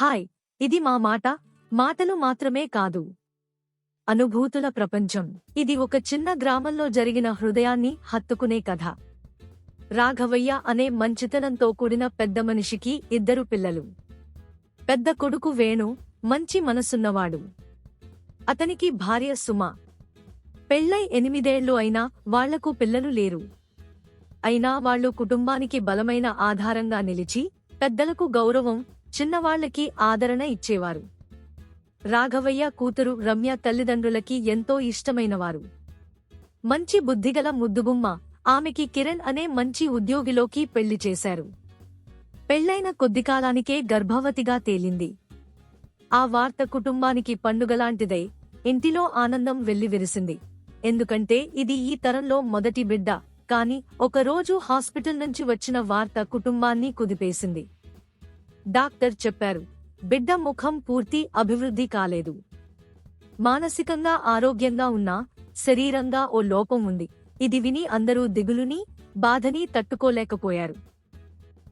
Hi ఇది మా మాట. మాటలు మాత్రమే కాదు. అనుభూతుల ప్రపంచం. ఇది ఒక చిన్న గ్రామంలో జరిగిన హృదయాన్ని హత్తుకునే కథ. రాఘవయ్య అనే మంచితనంతో కూడిన పెద్ద మనిషికి ఇద్దరు పిల్లలు. పెద్ద కొడుకు వేణు మంచి మనసున్నవాడు. అతనికి భార్య సుమ. పెళ్ళై ఎనిమిదేళ్ళు అయినా వాళ్ళకు పిల్లలు లేరు. అయినా వాళ్ళు కుటుంబానికి బలమైన ఆధారంగా నిలిచి పెద్దలకు గౌరవం చిన్నవాళ్ళకి ఆదరణ ఇచ్చేవారు. రాఘవయ్య కూతురు రమ్య తల్లిదండ్రులకి ఎంతో ఇష్టమైనవారు. మంచి బుద్ధిగల ముద్దుగుమ్మ ఆమెకి కిరణ్ అనే మంచి ఉద్యోగిలోకి పెళ్ళి చేశారు. పెళ్ళైన కొద్ది కాలానికే గర్భవతిగా తేలింది. ఆ వార్త కుటుంబానికి పండుగలాంటిదై ఇంటిలో ఆనందం వెల్లివిరిసింది. ఎందుకంటే ఇది ఈ తరంలో మొదటి బిడ్డ కాని ఒకరోజు హాస్పిటల్ నుంచి వచ్చిన వార్త కుటుంబాన్ని కుదిపేసింది. డాక్టర్ చెప్పారు. బిడ్డ ముఖం పూర్తి అభివృద్ధి కాలేదు. మానసికంగా ఆరోగ్యంగా ఉన్నా శరీరంగా ఓ లోపం ఉంది. ఇది విని అందరూ దిగులుని బాధని తట్టుకోలేకపోయారు.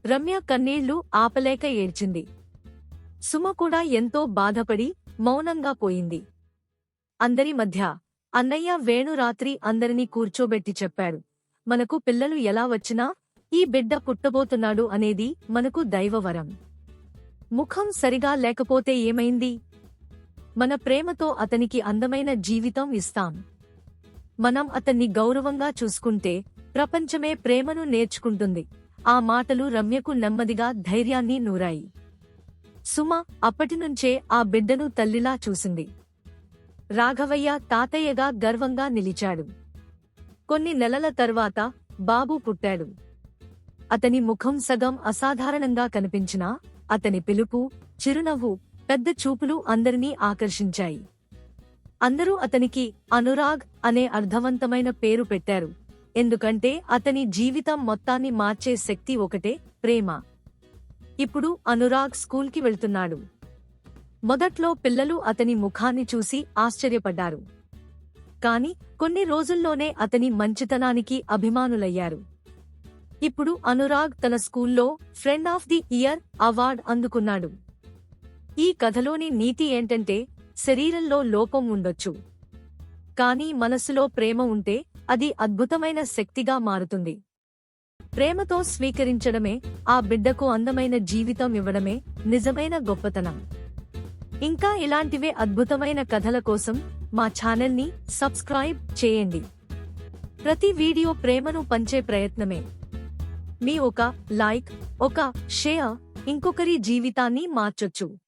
రమ్య కన్నీళ్ళు ఆపలేక ఏడ్చింది. సుమ కూడా ఎంతో బాధపడి మౌనంగా పోయింది. అందరి మధ్య అన్నయ్య వేణు రాత్రి అందరినీ కూర్చోబెట్టి చెప్పారు మనకు పిల్లలు ఎలా వచ్చినా ఈ బిడ్డ పుట్టబోతున్నాడు అనేది మనకు దైవవరం. ముఖం సరిగా లేకపోతే ఏమైంది? మన ప్రేమతో అతనికి అందమైన జీవితం ఇస్తాం. మనం అతన్ని గౌరవంగా చూసుకుంటే ప్రపంచమే ప్రేమను నేర్చుకుంటుంది. ఆ మాటలు రమ్యకు నెమ్మదిగా ధైర్యాన్ని నూరాయి. సుమ అప్పటినుంచే ఆ బిడ్డను తల్లిలా చూసింది. రాఘవయ్య తాతయ్యగా గర్వంగా నిలిచాడు. కొన్ని నెలల తర్వాత బాబు పుట్టాడు. అతని ముఖం సగం అసాధారణంగా కనిపించినా అతని పిలుపు చిరునవ్వు పెద్ద చూపులు అందరినీ ఆకర్షించాయి. అందరూ అతనికి అనురాగ్ అనే అర్థవంతమైన పేరు పెట్టారు. ఎందుకంటే అతని జీవితం మొత్తాన్ని మార్చే శక్తి ఒకటే ప్రేమ. ఇప్పుడు అనురాగ్ స్కూల్కి వెళ్తున్నాడు. మొదట్లో పిల్లలు అతని ముఖాన్ని చూసి ఆశ్చర్యపడ్డారు. కాని కొన్ని రోజుల్లోనే అతని మంచితనానికి అభిమానులయ్యారు. ఇప్పుడు అనురాగ్ తన స్కూల్లో friend of the year award అందుకున్నాడు. ఈ కథలోని నీతి ఏంటంటే శరీరంలో లోపం ఉండొచ్చు. కానీ మనసులో ప్రేమ ఉంటే అది అద్భుతమైన శక్తిగా మారుతుంది. ప్రేమతో స్వీకరించడమే ఆ బిడ్డకు అందమైన జీవితం ఇవ్వడమే నిజమైన గొప్పతనం. ఇంకా ఇలాంటివే అద్భుతమైన కథల కోసం మా ఛానల్ని సబ్స్క్రైబ్ చేయండి. ప్రతి వీడియో ప్రేమను పంచే ప్రయత్నమే. మీ ఒక లైక్ ఒక షేర్ ఇంకొకరి జీవితాన్ని మార్చొచ్చు.